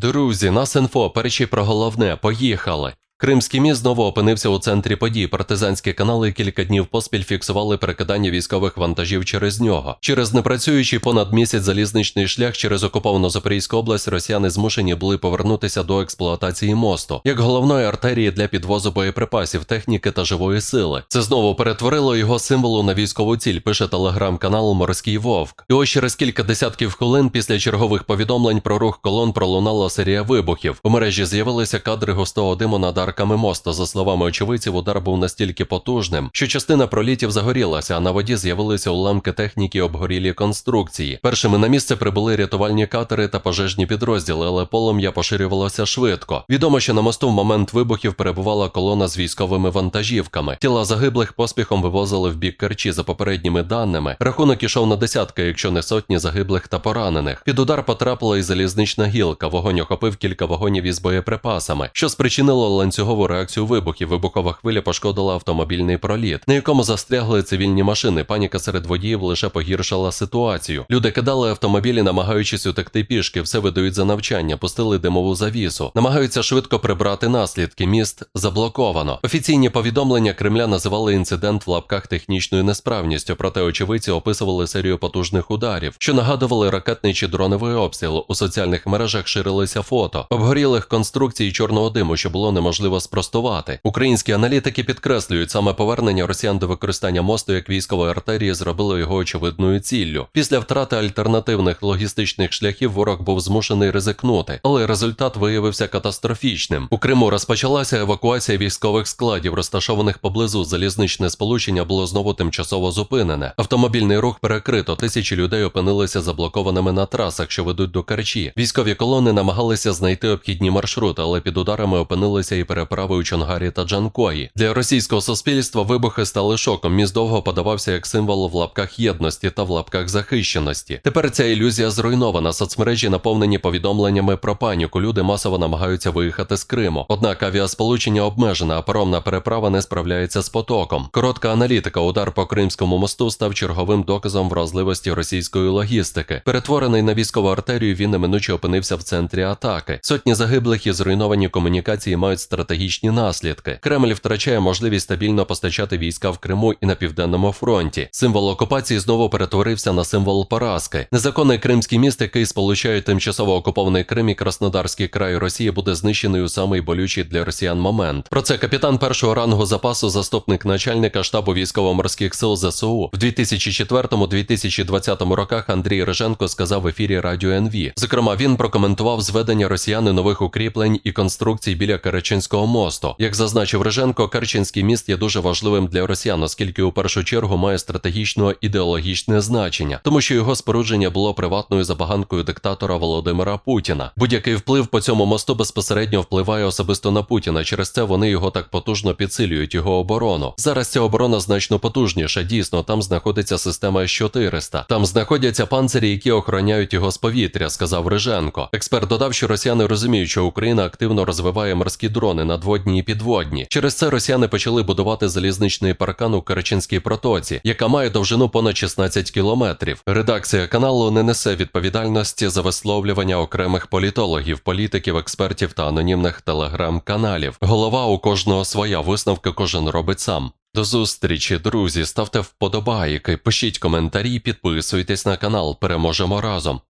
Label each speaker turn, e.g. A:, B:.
A: Друзі, нас інфо, перечі про головне, поїхали. Кримський міст знову опинився у центрі подій. Партизанські канали кілька днів поспіль фіксували перекидання військових вантажів через нього. Через непрацюючий понад місяць залізничний шлях через окуповану Запорізьку область росіяни змушені були повернутися до експлуатації мосту як головної артерії для підвозу боєприпасів, техніки та живої сили. Це знову перетворило його символу на військову ціль. Пише телеграм-канал Морський Вовк. І ось через кілька десятків хвилин після чергових повідомлень про рух колон пролунала серія вибухів. У мережі з'явилися кадри густого диму над арками мосту. За словами очевидців, удар був настільки потужним, що частина пролітів загорілася, а на воді з'явилися уламки техніки, обгорілі конструкції. Першими на місце прибули рятувальні катери та пожежні підрозділи, але полум'я поширювалося швидко. Відомо, що на мосту в момент вибухів перебувала колона з військовими вантажівками. Тіла загиблих поспіхом вивозили в бік Керчі. За попередніми даними, рахунок ішов на десятки, якщо не сотні загиблих та поранених. Під удар потрапила і залізнична гілка. Вогонь охопив кілька вагонів із боєприпасами, що спричинило ланцюгову реакцію вибухів. Вибухова хвиля пошкодила автомобільний проліт, на якому застрягли цивільні машини. Паніка серед водіїв лише погіршила ситуацію. Люди кидали автомобілі, намагаючись утекти пішки. Все видають за навчання, пустили димову завісу, намагаються швидко прибрати наслідки. Міст заблоковано. Офіційні повідомлення Кремля називали інцидент в лапках технічною несправністю, проте очевидці описували серію потужних ударів, що нагадували ракетний чи дроновий обстріл. У соціальних мережах ширилися фото обгорілих конструкцій чорного диму, що було неможливо спростувати. Українські аналітики підкреслюють саме повернення росіян до використання мосту як військової артерії зробило його очевидною ціллю. Після втрати альтернативних логістичних шляхів ворог був змушений ризикнути, але результат виявився катастрофічним. У Криму розпочалася евакуація військових складів, розташованих поблизу. Залізничне сполучення було знову тимчасово зупинене. Автомобільний рух перекрито. Тисячі людей опинилися заблокованими на трасах, що ведуть до Керчі. Військові колони намагалися знайти обхідні маршрути, але під ударами опинилися і переправи у Чонгарі та Джанкої. Для російського суспільства вибухи стали шоком. Міст довго подавався як символ в лапках єдності та в лапках захищеності. Тепер ця ілюзія зруйнована. Соцмережі наповнені повідомленнями про паніку. Люди масово намагаються виїхати з Криму. Однак авіасполучення обмежене, а паромна переправа не справляється з потоком. Коротка аналітика. Удар по Кримському мосту став черговим доказом вразливості російської логістики. Перетворений на військову артерію, він неминуче опинився в центрі атаки. Сотні загиблих і зруйновані комунікації мають стратегічні наслідки. Кремль втрачає можливість стабільно постачати війська в Криму і на південному фронті. Символ окупації знову перетворився на символ поразки. Незаконний кримський міст, який сполучає тимчасово окупований Крим і Краснодарський край Росії, буде знищений у самий болючий для росіян момент. Про це капітан першого рангу запасу, заступник начальника штабу військово-морських сил ЗСУ в 2004-2020 роках Андрій Риженко сказав в ефірі Радіо НВ. Зокрема, він прокоментував зведення росіяни нових укріплень і конструкцій біля Керченського мосту. Як зазначив Риженко, Керченський міст є дуже важливим для росіян, оскільки у першу чергу має стратегічно ідеологічне значення, тому що його спорудження було приватною забаганкою диктатора Володимира Путіна. Будь-який вплив по цьому мосту безпосередньо впливає особисто на Путіна. Через це вони його так потужно підсилюють його оборону. Зараз ця оборона значно потужніша. Дійсно, там знаходиться система С-400. Там знаходяться панцирі, які охороняють його з повітря, сказав Риженко. Експерт додав, що росіяни розуміють, що Україна активно розвиває морські дрони надводні і підводні. Через це росіяни почали будувати залізничний паркан у Керченській протоці, яка має довжину понад 16 кілометрів. Редакція каналу не несе відповідальності за висловлювання окремих політологів, політиків, експертів та анонімних телеграм-каналів. Голова у кожного своя висновки кожен робить сам. До зустрічі, друзі. Ставте вподобайки, пишіть коментарі, підписуйтесь на канал. Переможемо разом.